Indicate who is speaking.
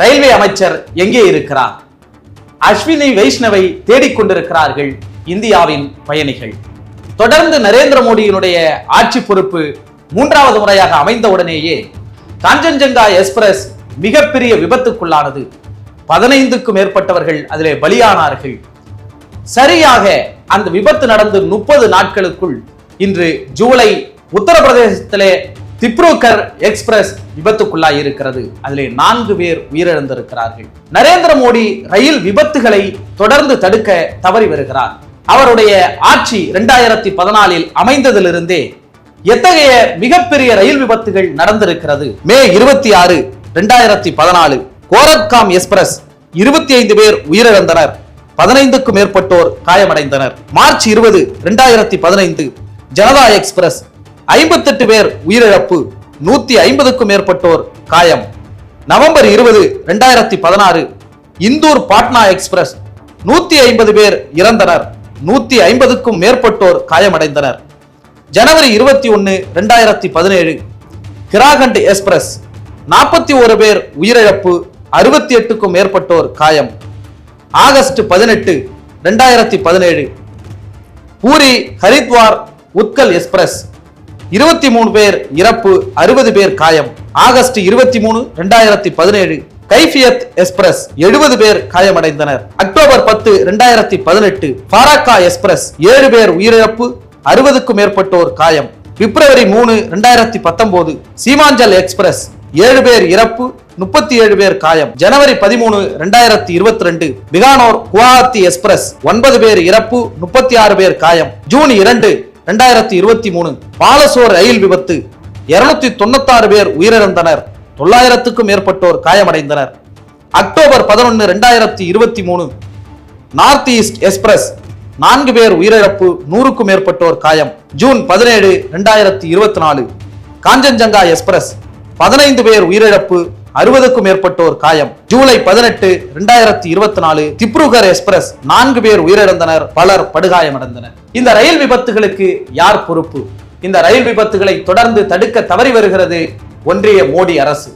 Speaker 1: Railway அமைச்சர் எங்கே இருக்கிறார்? அஸ்வினி வைஷ்ணவை தேடிக்கொண்டிருக்கிறார்கள் இந்தியாவின் பயணிகள். தொடர்ந்து நரேந்திர மோடியினுடைய ஆட்சி பொறுப்பு மூன்றாவது முறையாக அமைந்தவுடனேயே காஞ்சன்ஜங்கா எக்ஸ்பிரஸ் மிகப்பெரிய விபத்துக்குள்ளானது. பதினைந்துக்கும் மேற்பட்டவர்கள் அதிலே பலியானார்கள். சரியாக அந்த விபத்து நடந்து முப்பது நாட்களுக்குள் இன்று ஜூலை உத்தரப்பிரதேசத்திலே திப்ரூகர் எக்ஸ்பிரஸ் விபத்துக்குள்ளாய் இருக்கிறது. அதிலே நான்கு பேர் உயிரிழந்திருக்கிறார்கள். நரேந்திர மோடி ரயில் விபத்துகளை தொடர்ந்து தடுக்க தவறி வருகிறார். அவருடைய ஆட்சி இரண்டாயிரத்தி பதினாலில் அமைந்ததிலிருந்தே எத்தகைய மிகப்பெரிய ரயில் விபத்துகள் நடந்திருக்கிறது. மே இருபத்தி ஆறு இரண்டாயிரத்தி பதினாலு கோரக்காம் எக்ஸ்பிரஸ் இருபத்தி ஐந்து பேர் உயிரிழந்தனர். பதினைந்துக்கும் மேற்பட்டோர் காயமடைந்தனர். மார்ச் இருபது இரண்டாயிரத்தி பதினைந்து ஜனதா எக்ஸ்பிரஸ் ஐம்பத்தெட்டு பேர் உயிரிழப்பு நூத்தி ஐம்பதுக்கும் மேற்பட்டோர் காயம். நவம்பர் இருபது ரெண்டாயிரத்தி பதினாறு இந்தூர் பாட்னா எக்ஸ்பிரஸ். நூத்தி ஐம்பது பேர் இறந்தனர் நூத்தி ஐம்பதுக்கும் மேற்பட்டோர் காயமடைந்தனர். ஜனவரி இருபத்தி ஒன்னு ரெண்டாயிரத்தி பதினேழு கிராகண்ட் எக்ஸ்பிரஸ். நாற்பத்தி ஒரு பேர் உயிரிழப்பு அறுபத்தி எட்டுக்கும் மேற்பட்டோர் காயம். ஆகஸ்ட் பதினெட்டு ரெண்டாயிரத்தி பதினேழு பூரி ஹரித்வார் உத்கல் எக்ஸ்பிரஸ். இருபத்தி மூணு பேர் இறப்பு அறுபது பேர் காயம். ஆகஸ்ட் இருபத்தி மூணு ரெண்டாயிரத்தி பதினேழு கைஃபியத் எக்ஸ்பிரஸ் எழுபது பேர் காயமடைந்தனர். அக்டோபர் பத்து ரெண்டாயிரத்தி பதினெட்டு பாராக்கா எக்ஸ்பிரஸ் ஏழு பேர் உயிரிழப்பு அறுபதுக்கும் மேற்பட்டோர் காயம். பிப்ரவரி மூணு ரெண்டாயிரத்தி பத்தொன்பது சீமாஞ்சல் எக்ஸ்பிரஸ் ஏழு பேர் இறப்பு முப்பத்தி ஏழு பேர் காயம். ஜனவரி பதிமூணு ரெண்டாயிரத்தி இருபத்தி ரெண்டு பிகானோர் குவாஹாத்தி எக்ஸ்பிரஸ் ஒன்பது பேர் இறப்பு முப்பத்தி ஆறு பேர் காயம். ஜூன் இரண்டு ரெண்டாயிரத்தி இருபத்தி மூணு பாலசோர் ரயில் விபத்து. இருநூத்தி தொண்ணூத்தாறு பேர் உயிரிழந்தனர். தொள்ளாயிரத்துக்கும் மேற்பட்டோர் காயமடைந்தனர். அக்டோபர் பதினொன்று ரெண்டாயிரத்தி இருபத்தி மூணு நார்த் ஈஸ்ட் எக்ஸ்பிரஸ் நான்கு பேர் உயிரிழப்பு நூறுக்கும் மேற்பட்டோர் காயம். ஜூன் பதினேழு ரெண்டாயிரத்தி இருபத்தி நாலு காஞ்சன்ஜங்கா எக்ஸ்பிரஸ் பதினைந்து பேர் உயிரிழப்பு அறுபதுக்கும் மேற்பட்டோர் காயம். ஜூலை பதினெட்டு ரெண்டாயிரத்தி இருபத்தி நாலு திப்ருகர் எக்ஸ்பிரஸ் நான்கு பேர் உயிரிழந்தனர் பலர் படுகாயமடைந்தனர். இந்த ரயில் விபத்துகளுக்கு யார் பொறுப்பு? இந்த ரயில் விபத்துகளை தொடர்ந்து தடுக்க தவறி வருகிறது ஒன்றிய மோடி அரசு.